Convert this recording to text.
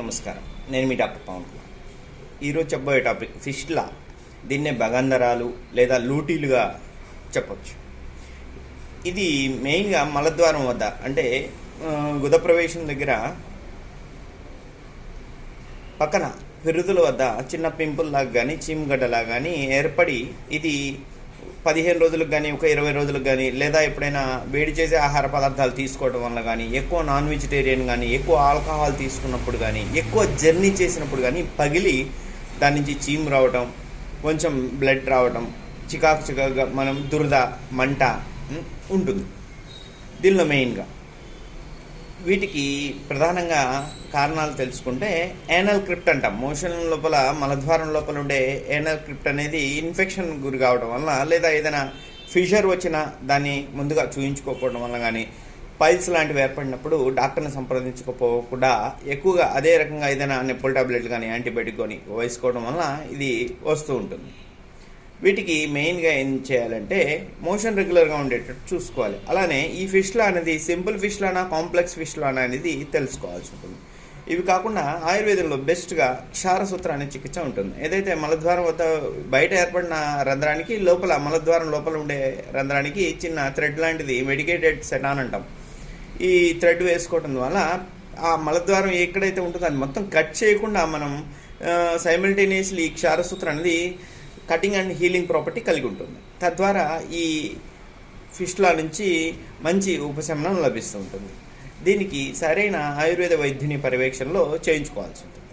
నమస్కారం. నేను మీ డాక్టర్ పవన్ కుమార్. ఈరోజు చెప్పబోయే టాపిక్ ఫిష్లా దీన్నే బగందరాలు లేదా లూటీలుగా చెప్పచ్చు. ఇది మెయిన్గా మలద్వారం వద్ద అంటే గుదప్రవేశం గుద ప్రవేశం దగ్గర పక్కన పిరుదుల వద్ద చిన్న పింపుల్లాగా కానీ చీమగడ్డలా కానీ ఏర్పడి ఇది పదిహేను రోజులకు కానీ ఒక ఇరవై రోజులకు కానీ లేదా ఎప్పుడైనా వేడి చేసే ఆహార పదార్థాలు తీసుకోవడం వల్ల కానీ ఎక్కువ నాన్ వెజిటేరియన్ కానీ ఎక్కువ ఆల్కహాల్ తీసుకున్నప్పుడు కానీ ఎక్కువ జర్నీ చేసినప్పుడు కానీ పగిలి దాని నుంచి చీము రావటం కొంచెం బ్లడ్ రావటం చికాకు చికాకుగా మనం దురద మంట ఉంటుంది. దీనిలో మెయిన్గా వీటికి ప్రధానంగా కారణాలు తెలుసుకుంటే ఏనల్ క్రిప్ట్ అంటాం. మోషన్ లోపల మలద్వారం లోపల ఉండే ఏనల్ క్రిప్ట్ అనేది ఇన్ఫెక్షన్ గురి కావడం వల్ల లేదా ఏదైనా ఫిషర్ వచ్చినా దాన్ని ముందుగా చూయించుకోకపోవడం వల్ల కానీ పైల్స్ లాంటివి ఏర్పడినప్పుడు డాక్టర్ని సంప్రదించకపోకుండా ఎక్కువగా అదే రకంగా ఏదైనా నిప్పుల టాబ్లెట్లు కానీ యాంటీబయాటిక్ కానీ వేసుకోవడం వల్ల ఇది వస్తూ ఉంటుంది. వీటికి మెయిన్గా ఏం చేయాలంటే మోషన్ రెగ్యులర్గా ఉండేటట్టు చూసుకోవాలి. అలానే ఈ ఫిష్లా అనేది సింపుల్ ఫిష్లానా కాంప్లెక్స్ ఫిష్లానా అనేది తెలుసుకోవాల్సి ఉంటుంది. ఇవి కాకుండా ఆయుర్వేదంలో బెస్ట్గా క్షారసూత్ర అనే చికిత్స ఉంటుంది. ఏదైతే మలద్వారం వద్ద బయట ఏర్పడిన రంధ్రానికి లోపల మలద్వారం లోపల ఉండే రంధ్రానికి చిన్న థ్రెడ్ లాంటిది మెడికేటెడ్ సెటాన్ అంటాం. ఈ థ్రెడ్ వేసుకోవటం వల్ల ఆ మలద్వారం ఎక్కడైతే ఉంటుందో అది మొత్తం కట్ చేయకుండా మనం సైమిల్టేనియస్లీ క్షారసూత్రం అనేది కటింగ్ అండ్ హీలింగ్ ప్రాపర్టీ కలిగి ఉంటుంది. తద్వారా ఈ ఫిష్లా నుంచి మంచి ఉపశమనం లభిస్తూ ఉంటుంది. దీనికి సరైన ఆయుర్వేద వైద్యుని పర్యవేక్షణలో చేయించుకోవాల్సి ఉంటుంది.